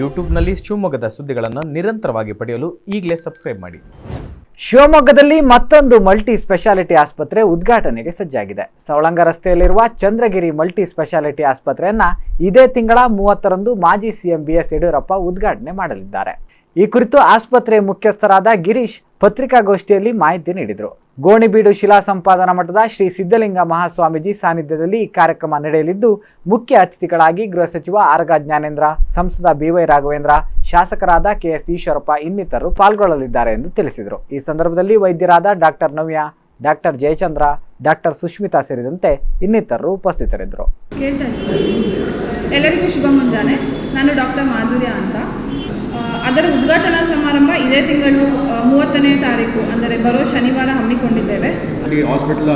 ಯೂಟ್ಯೂಬ್ನಲ್ಲಿ ಶಿವಮೊಗ್ಗದ ಸುದ್ದಿಗಳನ್ನು ನಿರಂತರವಾಗಿ ಪಡೆಯಲು ಈಗಲೇ ಸಬ್ಸ್ಕ್ರೈಬ್ ಮಾಡಿ. ಶಿವಮೊಗ್ಗದಲ್ಲಿ ಮತ್ತೊಂದು ಮಲ್ಟಿ ಸ್ಪೆಷಾಲಿಟಿ ಆಸ್ಪತ್ರೆ ಉದ್ಘಾಟನೆಗೆ ಸಜ್ಜಾಗಿದೆ. ಸವಳಂಗ ರಸ್ತೆಯಲ್ಲಿರುವ ಚಂದ್ರಗಿರಿ ಮಲ್ಟಿ ಸ್ಪೆಷಾಲಿಟಿ ಆಸ್ಪತ್ರೆಯನ್ನ ಇದೇ ತಿಂಗಳ ಮೂವತ್ತರಂದು ಮಾಜಿ ಸಿಎಂ ಬಿಎಸ್ ಯಡಿಯೂರಪ್ಪ ಉದ್ಘಾಟನೆ ಮಾಡಲಿದ್ದಾರೆ. ಈ ಕುರಿತು ಆಸ್ಪತ್ರೆ ಮುಖ್ಯಸ್ಥರಾದ ಗಿರೀಶ್ ಪತ್ರಿಕಾಗೋಷ್ಠಿಯಲ್ಲಿ ಮಾಹಿತಿ ನೀಡಿದರು. ಗೋಣಿಬೀಡು ಶಿಲಾ ಸಂಪಾದನಾ ಮಠದ ಶ್ರೀ ಸಿದ್ಧಲಿಂಗ ಮಹಾಸ್ವಾಮೀಜಿ ಸಾನ್ನಿಧ್ಯದಲ್ಲಿ ಈ ಕಾರ್ಯಕ್ರಮ ನಡೆಯಲಿದ್ದು, ಮುಖ್ಯ ಅತಿಥಿಗಳಾಗಿ ಗೃಹ ಸಚಿವ ಆರಗ ಜ್ಞಾನೇಂದ್ರ, ಸಂಸದ ಬಿವೈ ರಾಘವೇಂದ್ರ, ಶಾಸಕರಾದ ಕೆಎಸ್ ಈಶ್ವರಪ್ಪ ಇನ್ನಿತರರು ಪಾಲ್ಗೊಳ್ಳಲಿದ್ದಾರೆ ಎಂದು ತಿಳಿಸಿದರು. ಈ ಸಂದರ್ಭದಲ್ಲಿ ವೈದ್ಯರಾದ doctor Navya, doctor Jayachandra, doctor Sushmita ಸೇರಿದಂತೆ ಇನ್ನಿತರರು ಉಪಸ್ಥಿತರಿದ್ದರು. ಎಲ್ಲರಿಗೂ ಶುಭ ಮುಂಜಾನೆ. ನಾನು ಡಾಕ್ಟರ್ ಮಾಧುರ್ಯ ಅಂತ. ಅದರ ಉದ್ಘಾಟನಾ ಸಮಾರಂಭ ಇದೇ ತಿಂಗಳು ಮೂವತ್ತನೇ ತಾರೀಕು, ಅಂದರೆ ಬರೋ ಶನಿವಾರ ಹಮ್ಮಿಕೊಂಡಿದ್ದೇವೆ. ಹಾಸ್ಪಿಟ್ಲ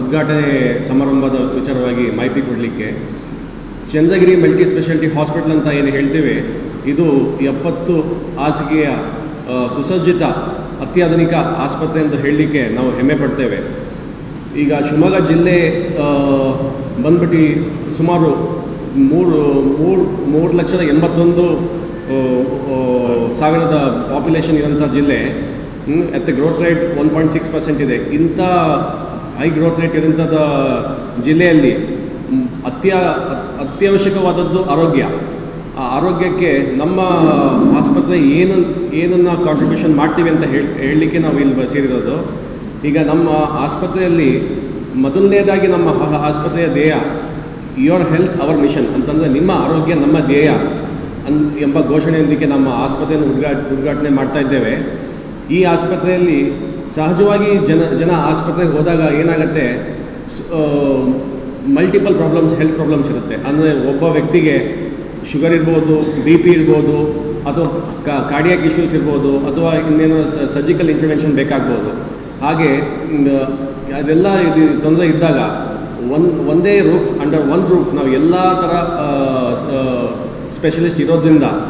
ಉದ್ಘಾಟನೆ ಸಮಾರಂಭದ ವಿಚಾರವಾಗಿ ಮಾಹಿತಿ ಕೊಡಲಿಕ್ಕೆ ಚಂದ್ರಗಿರಿ ಮಲ್ಟಿ ಸ್ಪೆಷಾಲಿಟಿ ಹಾಸ್ಪಿಟಲ್ ಅಂತ ಏನು ಹೇಳ್ತೇವೆ, ಇದು ಎಪ್ಪತ್ತು ಹಾಸಿಗೆಯ ಸುಸಜ್ಜಿತ ಅತ್ಯಾಧುನಿಕ ಆಸ್ಪತ್ರೆ ಅಂತ ಹೇಳಲಿಕ್ಕೆ ನಾವು ಹೆಮ್ಮೆ ಪಡ್ತೇವೆ. ಈಗ ಶಿವಮೊಗ್ಗ ಜಿಲ್ಲೆ ಬಂದ್ಬಿಟ್ಟು ಸುಮಾರು ಮೂರು ಮೂರು ಮೂರು ಲಕ್ಷದ ಎಂಬತ್ತೊಂದು ಸಾವಿರದ ಪಾಪ್ಯುಲೇಷನ್ ಇರೋಂಥ ಜಿಲ್ಲೆ at growth rate one point six percent ಇದೆ. ಇಂಥ ಹೈ ಗ್ರೋತ್ ರೇಟ್ ಇರೋಂಥದ್ದು ಜಿಲ್ಲೆಯಲ್ಲಿ ಅತ್ಯ, ಅತ್ಯವಶ್ಯಕವಾದದ್ದು ಆರೋಗ್ಯ. ಆ ಆರೋಗ್ಯಕ್ಕೆ ನಮ್ಮ ಆಸ್ಪತ್ರೆ ಏನು, ಏನನ್ನು ಕಾಂಟ್ರಿಬ್ಯೂಷನ್ ಮಾಡ್ತೀವಿ ಅಂತ ಹೇಳಿ, ಹೇಳಲಿಕ್ಕೆ ನಾವು ಇಲ್ಲಿ ಸೇರಿರೋದು ಈಗ ನಮ್ಮ ಆಸ್ಪತ್ರೆಯಲ್ಲಿ ಮೊದಲನೇದಾಗಿ ನಮ್ಮ ಆಸ್ಪತ್ರೆಯ ಧ್ಯೇಯ ಯುವರ್ ಹೆಲ್ತ್ ಅವರ್ ಮಿಷನ್ ಅಂತಂದರೆ ನಿಮ್ಮ ಆರೋಗ್ಯ, ನಮ್ಮ ಧ್ಯೇಯ ಅನ್ ಎಂಬ ಘೋಷಣೆಯೊಂದಿಗೆ ನಮ್ಮ ಆಸ್ಪತ್ರೆಯನ್ನು ಉದ್ಘಾ, ಉದ್ಘಾಟನೆ ಮಾಡ್ತಾ ಇದ್ದೇವೆ. ಈ ಆಸ್ಪತ್ರೆಯಲ್ಲಿ ಸಹಜವಾಗಿ ಜನ ಜನ ಆಸ್ಪತ್ರೆಗೆ ಹೋದಾಗ ಏನಾಗುತ್ತೆ ಮಲ್ಟಿಪಲ್ ಪ್ರಾಬ್ಲಮ್ಸ್ ಹೆಲ್ತ್ ಪ್ರಾಬ್ಲಮ್ಸ್ ಇರುತ್ತೆ. ಅಂದರೆ ಒಬ್ಬ ವ್ಯಕ್ತಿಗೆ ಶುಗರ್ ಇರ್ಬೋದು, ಬಿ ಪಿ ಇರ್ಬೋದು, ಅಥವಾ ಕಾರ್ಡಿಯಾಕ್ ಇಶ್ಯೂಸ್ ಇರ್ಬೋದು, ಅಥವಾ ಇನ್ನೇನೋ ಸರ್ಜಿಕಲ್ ಇಂಟರ್ವೆನ್ಷನ್ ಬೇಕಾಗ್ಬೋದು. ಹಾಗೆ ಅದೆಲ್ಲ ಇದು, ತೊಂದರೆ ಇದ್ದಾಗ ಒಂದು ಒಂದೇ ರೂಫ್ ಅಂಡರ್ ಒನ್ ರೂಫ್ ನಾವು ಎಲ್ಲ ಥರ ಸ್ಪೆಷಲಿಸ್ಟ್ ಇರೋದ್ರಿಂದ